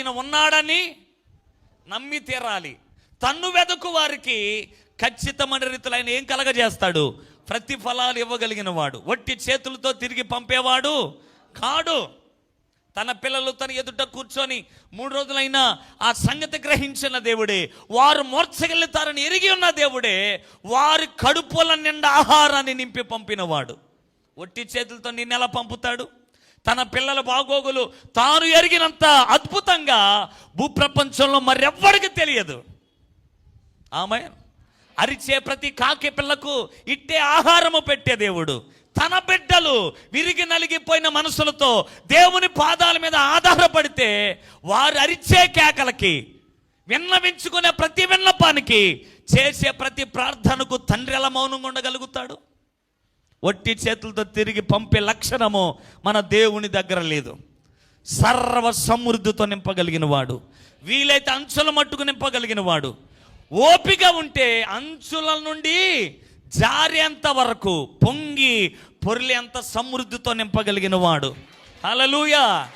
ఆయన ఉన్నాడని నమ్మి తీరాలి. తన్ను వెదకు వారికి ఖచ్చితమైన రీతిలో ఆయన ఏం కలగజేస్తాడు? ప్రతిఫలాలు ఇవ్వగలిగిన వాడు. వట్టి చేతులతో తిరిగి పంపేవాడు కాడు. తన పిల్లలు తన ఎదుట కూర్చొని మూడు రోజులైనా ఆ సంగతి గ్రహించిన దేవుడే వారు మోర్చగలుగుతారని ఎరిగి ఉన్న దేవుడే వారి కడుపుల నిండా ఆహారాన్ని నింపి పంపినవాడు. ఒట్టి చేతులతో నిన్నెలా పంపుతాడు? తన పిల్లల బాగోగులు తాను ఎరిగినంత అద్భుతంగా భూప్రపంచంలో మరెవ్వరికి తెలియదు. ఆమె అరిచే ప్రతి కాకి పిల్లకు ఇట్టే ఆహారము పెట్టే దేవుడు. తన బిడ్డలు విరిగి నలిగిపోయిన మనసులతో దేవుని పాదాల మీద ఆధారపడితే వారు అరిచే కేకలకి విన్నవించుకునే ప్రతి విన్నపానికి చేసే ప్రతి ప్రార్థనకు తండ్రి ఎలా మౌనంగా ఉండగలుగుతాడు? ఒట్టి చేతులతో తిరిగి పంపే లక్షణము మన దేవుని దగ్గర లేదు. సర్వ సమృద్ధితో నింపగలిగిన వాడు. వీలైతే అంచుల మట్టుకు నింపగలిగిన వాడు. ఓపిక ఉంటే అంచుల నుండి జారేంత వరకు పొంగి పొరిలేంత సమృద్ధితో నింపగలిగిన వాడు. హల్లెలూయా!